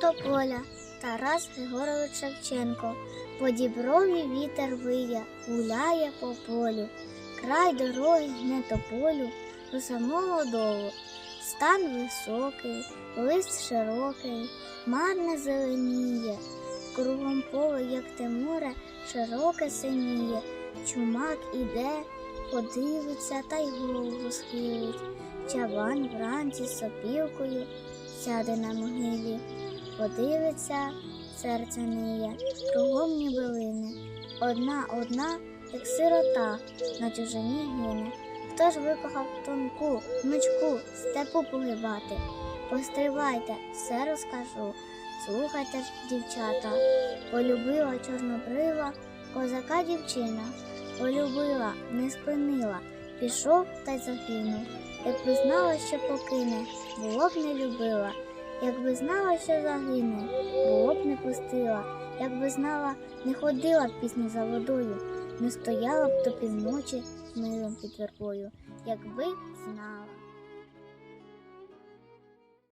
тополя, Тарас Григорович Шевченко. По діброві вітер виє, гуляє по полю, край дороги гне тополю до самого долу. Стан високий, лист широкий, марне зеленіє, кругом поле, як те море, широке синіє. Чумак іде, подивиться та й голову схилить. Чабан вранці з сопілкою сяде на могилі, подивиться, серце ниє, кругом ні билини. Одна одна, як сирота, на чужині гине. Хто ж викохав тонку, гнучку, степу погибати? Постривайте, все розкажу. Слухайте ж, дівчата, полюбила чорнобрива козака дівчина, полюбила, не спинила, пішов та й загинув. Якби знала, що покине, було б не любила. Якби знала, що загине, було б не пустила. Якби знала, не ходила б пісню за водою, не стояла б до півночі з милом під вербою. Якби знала.